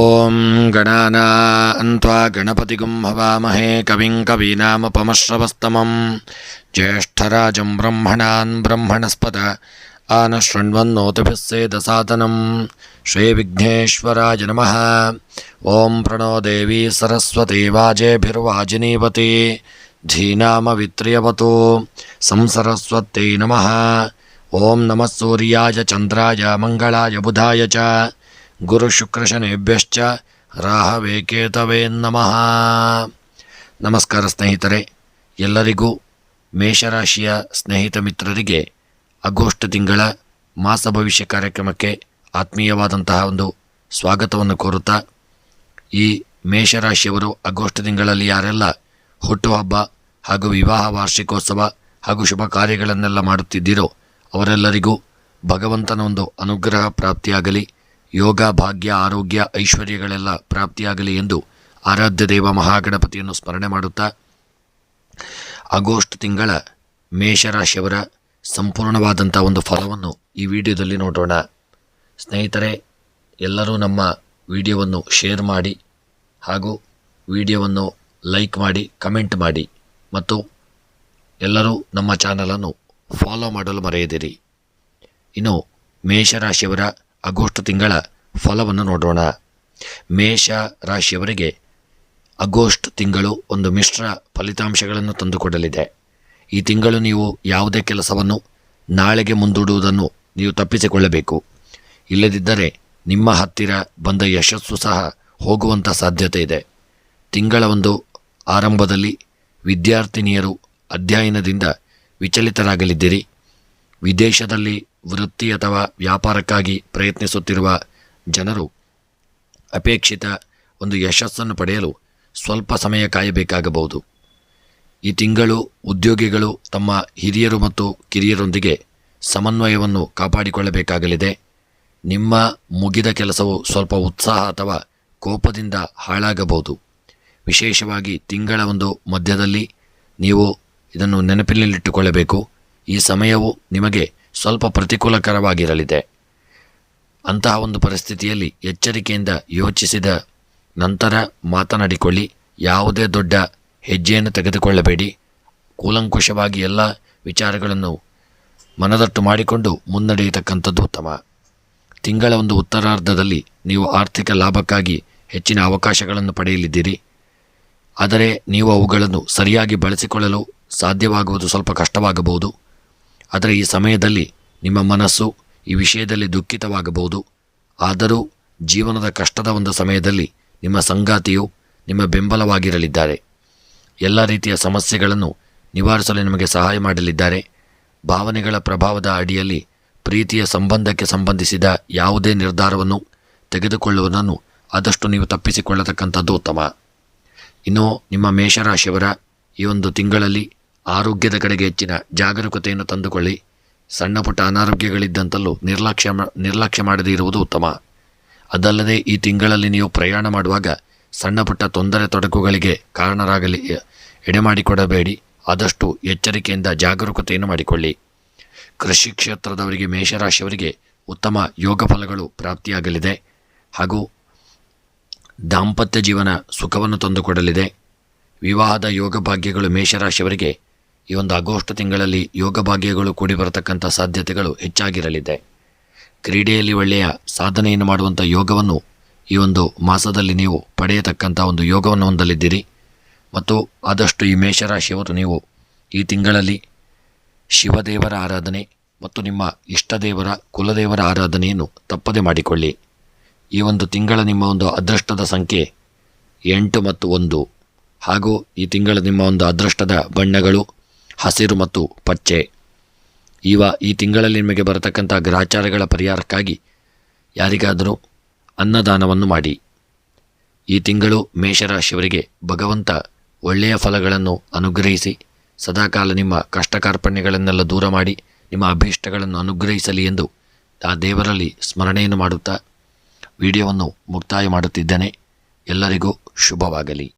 ॐ गणानान्त्वा गणपतिगुं हवामहे कविं कवीनामपमश्रवस्तमं ज्येष्ठराजं ब्रह्मणान् ब्रह्मणस्पद आनशृण्वन्नोतिभिः सेदसादनं श्रीविघ्नेश्वराय नमः ॐ प्रणो देवी सरस्वती वाजेभिर्वाजिनीवती धीनामवित्र्यवतु संसरस्वत्यै नमः ॐ नमः सूर्याय चन्द्राय मङ्गलाय बुधाय च ಗುರುಶುಕ್ರಶನೇಭ್ಯಶ್ಚ ರಾಹವೇಕೇತವೇ ನಮಃ ನಮಸ್ಕಾರ ಸ್ನೇಹಿತರೆ ಎಲ್ಲರಿಗೂ ಮೇಷರಾಶಿಯ ಸ್ನೇಹಿತ ಮಿತ್ರರಿಗೆ ಆಗಸ್ಟ್ ತಿಂಗಳ ಮಾಸ ಭವಿಷ್ಯ ಕಾರ್ಯಕ್ರಮಕ್ಕೆ ಆತ್ಮೀಯವಾದಂತಹ ಒಂದು ಸ್ವಾಗತವನ್ನು ಕೋರುತ್ತಾ, ಈ ಮೇಷರಾಶಿಯವರು ಆಗಸ್ಟ್ ತಿಂಗಳಲ್ಲಿ ಯಾರೆಲ್ಲ ಹುಟ್ಟುಹಬ್ಬ ಹಾಗೂ ವಿವಾಹ ವಾರ್ಷಿಕೋತ್ಸವ ಹಾಗೂ ಶುಭ ಕಾರ್ಯಗಳನ್ನೆಲ್ಲ ಮಾಡುತ್ತಿದ್ದೀರೋ ಅವರೆಲ್ಲರಿಗೂ ಭಗವಂತನ ಒಂದು ಅನುಗ್ರಹ ಪ್ರಾಪ್ತಿಯಾಗಲಿ. ಯೋಗ, ಭಾಗ್ಯ, ಆರೋಗ್ಯ, ಐಶ್ವರ್ಯಗಳೆಲ್ಲ ಪ್ರಾಪ್ತಿಯಾಗಲಿ ಎಂದು ಆರಾಧ್ಯ ದೇವ ಮಹಾಗಣಪತಿಯನ್ನು ಸ್ಮರಣೆ ಮಾಡುತ್ತಾ, ಆಗಸ್ಟ್ ತಿಂಗಳ ಮೇಷರಾಶಿಯವರ ಸಂಪೂರ್ಣವಾದಂಥ ಒಂದು ಫಲವನ್ನು ಈ ವಿಡಿಯೋದಲ್ಲಿ ನೋಡೋಣ. ಸ್ನೇಹಿತರೆ, ಎಲ್ಲರೂ ನಮ್ಮ ವಿಡಿಯೋವನ್ನು ಶೇರ್ ಮಾಡಿ ಹಾಗೂ ವಿಡಿಯೋವನ್ನು ಲೈಕ್ ಮಾಡಿ, ಕಮೆಂಟ್ ಮಾಡಿ ಮತ್ತು ಎಲ್ಲರೂ ನಮ್ಮ ಚಾನಲನ್ನು ಫಾಲೋ ಮಾಡಲು ಮರೆಯದಿರಿ. ಇನ್ನು ಮೇಷರಾಶಿಯವರ ಆಗಸ್ಟ್ ತಿಂಗಳ ಫಲವನ್ನು ನೋಡೋಣ. ಮೇಷ ರಾಶಿಯವರಿಗೆ ಆಗಸ್ಟ್ ತಿಂಗಳು ಒಂದು ಮಿಶ್ರ ಫಲಿತಾಂಶಗಳನ್ನು ತಂದುಕೊಡಲಿದೆ. ಈ ತಿಂಗಳು ನೀವು ಯಾವುದೇ ಕೆಲಸವನ್ನು ನಾಳೆಗೆ ಮುಂದೂಡುವುದನ್ನು ನೀವು ತಪ್ಪಿಸಿಕೊಳ್ಳಬೇಕು. ಇಲ್ಲದಿದ್ದರೆ ನಿಮ್ಮ ಹತ್ತಿರ ಬಂದ ಯಶಸ್ಸು ಸಹ ಹೋಗುವಂಥ ಸಾಧ್ಯತೆ ಇದೆ. ತಿಂಗಳ ಒಂದು ಆರಂಭದಲ್ಲಿ ವಿದ್ಯಾರ್ಥಿನಿಯರು ಅಧ್ಯಯನದಿಂದ ವಿಚಲಿತರಾಗಲಿದ್ದೀರಿ. ವಿದೇಶದಲ್ಲಿ ವೃತ್ತಿ ಅಥವಾ ವ್ಯಾಪಾರಕ್ಕಾಗಿ ಪ್ರಯತ್ನಿಸುತ್ತಿರುವ ಜನರು ಅಪೇಕ್ಷಿತ ಒಂದು ಯಶಸ್ಸನ್ನು ಪಡೆಯಲು ಸ್ವಲ್ಪ ಸಮಯ ಕಾಯಬೇಕಾಗಬಹುದು. ಈ ತಿಂಗಳು ಉದ್ಯೋಗಿಗಳು ತಮ್ಮ ಹಿರಿಯರು ಮತ್ತು ಕಿರಿಯರೊಂದಿಗೆ ಸಮನ್ವಯವನ್ನು ಕಾಪಾಡಿಕೊಳ್ಳಬೇಕಾಗಲಿದೆ. ನಿಮ್ಮ ಮುಗಿದ ಕೆಲಸವು ಸ್ವಲ್ಪ ಉತ್ಸಾಹ ಅಥವಾ ಕೋಪದಿಂದ ಹಾಳಾಗಬಹುದು. ವಿಶೇಷವಾಗಿ ತಿಂಗಳ ಒಂದು ಮಧ್ಯದಲ್ಲಿ ನೀವು ಇದನ್ನು ನೆನಪಿನಲ್ಲಿಟ್ಟುಕೊಳ್ಳಬೇಕು. ಈ ಸಮಯವು ನಿಮಗೆ ಸ್ವಲ್ಪ ಪ್ರತಿಕೂಲಕರವಾಗಿರಲಿದೆ. ಅಂತಹ ಒಂದು ಪರಿಸ್ಥಿತಿಯಲ್ಲಿ ಎಚ್ಚರಿಕೆಯಿಂದ ಯೋಚಿಸಿದ ನಂತರ ಮಾತನಾಡಿಕೊಳ್ಳಿ. ಯಾವುದೇ ದೊಡ್ಡ ಹೆಜ್ಜೆಯನ್ನು ತೆಗೆದುಕೊಳ್ಳಬೇಡಿ. ಕೂಲಂಕುಷವಾಗಿ ಎಲ್ಲ ವಿಚಾರಗಳನ್ನು ಮನದಟ್ಟು ಮಾಡಿಕೊಂಡು ಮುನ್ನಡೆಯತಕ್ಕಂಥದ್ದು ಉತ್ತಮ. ತಿಂಗಳ ಒಂದು ಉತ್ತರಾರ್ಧದಲ್ಲಿ ನೀವು ಆರ್ಥಿಕ ಲಾಭಕ್ಕಾಗಿ ಹೆಚ್ಚಿನ ಅವಕಾಶಗಳನ್ನು ಪಡೆಯಲಿದ್ದೀರಿ. ಆದರೆ ನೀವು ಅವುಗಳನ್ನು ಸರಿಯಾಗಿ ಬಳಸಿಕೊಳ್ಳಲು ಸಾಧ್ಯವಾಗುವುದು ಸ್ವಲ್ಪ ಕಷ್ಟವಾಗಬಹುದು. ಆದರೆ ಈ ಸಮಯದಲ್ಲಿ ನಿಮ್ಮ ಮನಸ್ಸು ಈ ವಿಷಯದಲ್ಲಿ ದುಃಖಿತವಾಗಬಹುದು. ಆದರೂ ಜೀವನದ ಕಷ್ಟದ ಒಂದು ಸಮಯದಲ್ಲಿ ನಿಮ್ಮ ಸಂಗಾತಿಯು ನಿಮ್ಮ ಬೆಂಬಲವಾಗಿರಲಿದ್ದಾರೆ. ಎಲ್ಲ ರೀತಿಯ ಸಮಸ್ಯೆಗಳನ್ನು ನಿವಾರಿಸಲು ನಿಮಗೆ ಸಹಾಯ ಮಾಡಲಿದ್ದಾರೆ. ಭಾವನೆಗಳ ಪ್ರಭಾವದ ಅಡಿಯಲ್ಲಿ ಪ್ರೀತಿಯ ಸಂಬಂಧಕ್ಕೆ ಸಂಬಂಧಿಸಿದ ಯಾವುದೇ ನಿರ್ಧಾರವನ್ನು ತೆಗೆದುಕೊಳ್ಳುವುದನ್ನು ಆದಷ್ಟು ನೀವು ತಪ್ಪಿಸಿಕೊಳ್ಳತಕ್ಕಂಥದ್ದು ಉತ್ತಮ. ಇನ್ನು ನಿಮ್ಮ ಮೇಷರಾಶಿಯವರ ಈ ಒಂದು ತಿಂಗಳಲ್ಲಿ ಆರೋಗ್ಯದ ಕಡೆಗೆ ಹೆಚ್ಚಿನ ಜಾಗರೂಕತೆಯನ್ನು ತಂದುಕೊಳ್ಳಿ. ಸಣ್ಣ ಪುಟ್ಟ ಅನಾರೋಗ್ಯಗಳಿದ್ದಂತಲೂ ನಿರ್ಲಕ್ಷ್ಯ ನಿರ್ಲಕ್ಷ್ಯ ಮಾಡದೇ ಇರುವುದು ಉತ್ತಮ. ಅದಲ್ಲದೆ ಈ ತಿಂಗಳಲ್ಲಿ ನೀವು ಪ್ರಯಾಣ ಮಾಡುವಾಗ ಸಣ್ಣ ಪುಟ್ಟ ತೊಂದರೆ ತೊಡಕುಗಳಿಗೆ ಕಾರಣರಾಗಲಿ ಎಡೆಮಾಡಿಕೊಡಬೇಡಿ. ಆದಷ್ಟು ಎಚ್ಚರಿಕೆಯಿಂದ ಜಾಗರೂಕತೆಯನ್ನು ಮಾಡಿಕೊಳ್ಳಿ. ಕೃಷಿ ಕ್ಷೇತ್ರದವರಿಗೆ, ಮೇಷರಾಶಿಯವರಿಗೆ ಉತ್ತಮ ಯೋಗ ಫಲಗಳು ಪ್ರಾಪ್ತಿಯಾಗಲಿದೆ. ಹಾಗೂ ದಾಂಪತ್ಯ ಜೀವನ ಸುಖವನ್ನು ತಂದುಕೊಡಲಿದೆ. ವಿವಾಹದ ಯೋಗ ಭಾಗ್ಯಗಳು ಮೇಷರಾಶಿಯವರಿಗೆ ಈ ಒಂದು ಆಗಸ್ಟ್ ತಿಂಗಳಲ್ಲಿ ಯೋಗ ಭಾಗ್ಯಗಳು ಕೂಡಿ ಬರತಕ್ಕಂಥ ಸಾಧ್ಯತೆಗಳು ಹೆಚ್ಚಾಗಿರಲಿದೆ. ಕ್ರೀಡೆಯಲ್ಲಿ ಒಳ್ಳೆಯ ಸಾಧನೆಯನ್ನು ಮಾಡುವಂಥ ಯೋಗವನ್ನು ಈ ಒಂದು ಮಾಸದಲ್ಲಿ ನೀವು ಪಡೆಯತಕ್ಕಂಥ ಒಂದು ಯೋಗವನ್ನು ಹೊಂದಲಿದ್ದೀರಿ. ಮತ್ತು ಆದಷ್ಟು ಈ ಮೇಷರಾಶಿಯವರು ನೀವು ಈ ತಿಂಗಳಲ್ಲಿ ಶಿವದೇವರ ಆರಾಧನೆ ಮತ್ತು ನಿಮ್ಮ ಇಷ್ಟದೇವರ, ಕುಲದೇವರ ಆರಾಧನೆಯನ್ನು ತಪ್ಪದೆ ಮಾಡಿಕೊಳ್ಳಿ. ಈ ಒಂದು ತಿಂಗಳ ನಿಮ್ಮ ಒಂದು ಅದೃಷ್ಟದ ಸಂಖ್ಯೆ ಎಂಟು ಮತ್ತು ಒಂದು. ಹಾಗೂ ಈ ತಿಂಗಳ ನಿಮ್ಮ ಒಂದು ಅದೃಷ್ಟದ ಬಣ್ಣಗಳು ಹಸಿರು ಮತ್ತು ಪಚ್ಚೆ. ಇವ ಈ ತಿಂಗಳಲ್ಲಿ ನಿಮಗೆ ಬರತಕ್ಕಂಥ ಗ್ರಹಚಾರಗಳ ಪರಿಹಾರಕ್ಕಾಗಿ ಯಾರಿಗಾದರೂ ಅನ್ನದಾನವನ್ನು ಮಾಡಿ. ಈ ತಿಂಗಳು ಮೇಷರಾಶಿಯವರಿಗೆ ಭಗವಂತ ಒಳ್ಳೆಯ ಫಲಗಳನ್ನು ಅನುಗ್ರಹಿಸಿ, ಸದಾಕಾಲ ನಿಮ್ಮ ಕಷ್ಟ ಕಾರ್ಪಣ್ಯಗಳನ್ನೆಲ್ಲ ದೂರ ಮಾಡಿ, ನಿಮ್ಮ ಅಭೀಷ್ಟಗಳನ್ನು ಅನುಗ್ರಹಿಸಲಿ ಎಂದು ಆ ದೇವರಲ್ಲಿ ಸ್ಮರಣೆಯನ್ನು ಮಾಡುತ್ತಾ ವಿಡಿಯೋವನ್ನು ಮುಕ್ತಾಯ ಮಾಡುತ್ತಿದ್ದೇನೆ. ಎಲ್ಲರಿಗೂ ಶುಭವಾಗಲಿ.